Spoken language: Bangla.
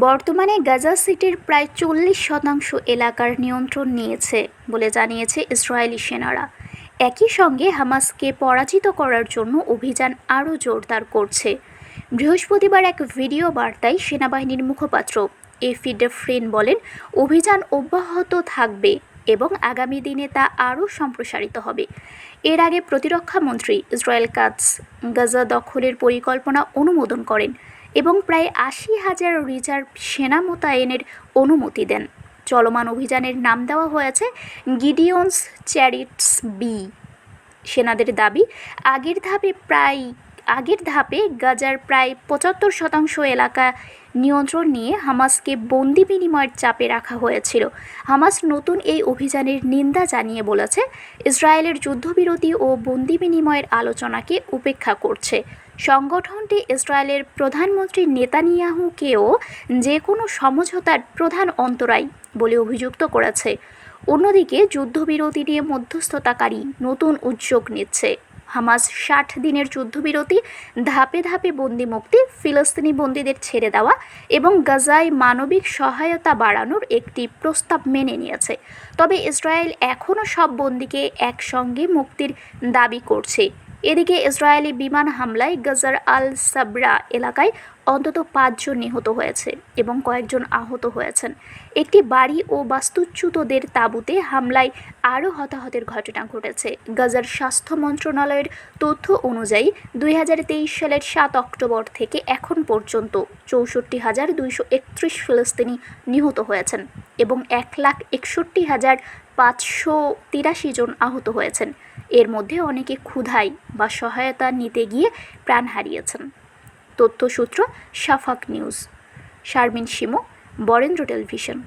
বর্তমানে গাজা সিটির প্রায় চল্লিশ শতাংশ এলাকার নিয়ন্ত্রণ নিয়েছে বলে জানিয়েছে ইসরায়েলি সেনারা। একই সঙ্গে হামাসকে পরাজিত করার জন্য অভিযান আরও জোরদার করছে। বৃহস্পতিবার এক ভিডিও বার্তায় সেনাবাহিনীর মুখপাত্র এফি ডেফ্রিন বলেন, অভিযান অব্যাহত থাকবে এবং আগামী দিনে তা আরও সম্প্রসারিত হবে। এর আগে প্রতিরক্ষা মন্ত্রী ইসরায়েল কাটস গাজা দখলের পরিকল্পনা অনুমোদন করেন। এবং প্রায় আশি হাজার রিজার্ভ সেনা মোতায়েনের অনুমতি দেন। চলমান অভিযানের নাম দেওয়া হয়েছে গিডিয়ন্স চ্যারিটস বি। সেনাদের দাবি, আগের ধাপে প্রায় আগের ধাপে গাজার প্রায় পঁচাত্তর শতাংশ এলাকা নিয়ন্ত্রণ নিয়ে হামাসকে বন্দি বিনিময়ের চাপে রাখা হয়েছিল। হামাস নতুন এই অভিযানের নিন্দা জানিয়ে বলেছে, ইসরায়েলের যুদ্ধবিরতি ও বন্দি বিনিময়ের আলোচনাকে উপেক্ষা করছে। সংগঠনটি ইসরায়েলের প্রধানমন্ত্রী নেতানিয়াহুকেও যে কোনো সমঝোতার প্রধান অন্তরায় বলে অভিযুক্ত করেছে। অন্যদিকে যুদ্ধবিরতি নিয়ে মধ্যস্থতাকারী নতুন উদ্যোগ নিচ্ছে। হামাস ষাট দিনের যুদ্ধবিরতি, ধাপে ধাপে বন্দি মুক্তি ফিলিস্তিনি বন্দীদের ছেড়ে দেওয়া এবং গাজায় মানবিক সহায়তা বাড়ানোর একটি প্রস্তাব মেনে নিয়েছে। তবে ইসরায়েল এখনও সব বন্দীকে একসঙ্গে মুক্তির দাবি করছে। এদিকে ইসরায়েলি বিমান হামলায় গাজার আল সাবরা এলাকায় অন্তত পাঁচজন নিহত হয়েছে এবং কয়েকজন আহত হয়েছেন। একটি বাড়ি ও বাস্তুচ্যুতদের তাঁবুতে হামলায় আরও হতাহতের ঘটনা ঘটেছে। গাজার স্বাস্থ্য মন্ত্রণালয়ের তথ্য অনুযায়ী দুই হাজার তেইশ সালের সাত অক্টোবর থেকে এখন পর্যন্ত চৌষট্টি হাজার দুইশো একত্রিশ ফিলিস্তিনি নিহত হয়েছেন এবং এক লাখ একষট্টি হাজার পাঁচশো তিরাশি জন আহত হয়েছেন। এর মধ্যে অনেকে ক্ষুধাই বা সহায়তা নিতে গিয়ে প্রাণ হারিয়েছেন। তথ্যসূত্র Shafaq news. Sharmin Shimu Barendra television.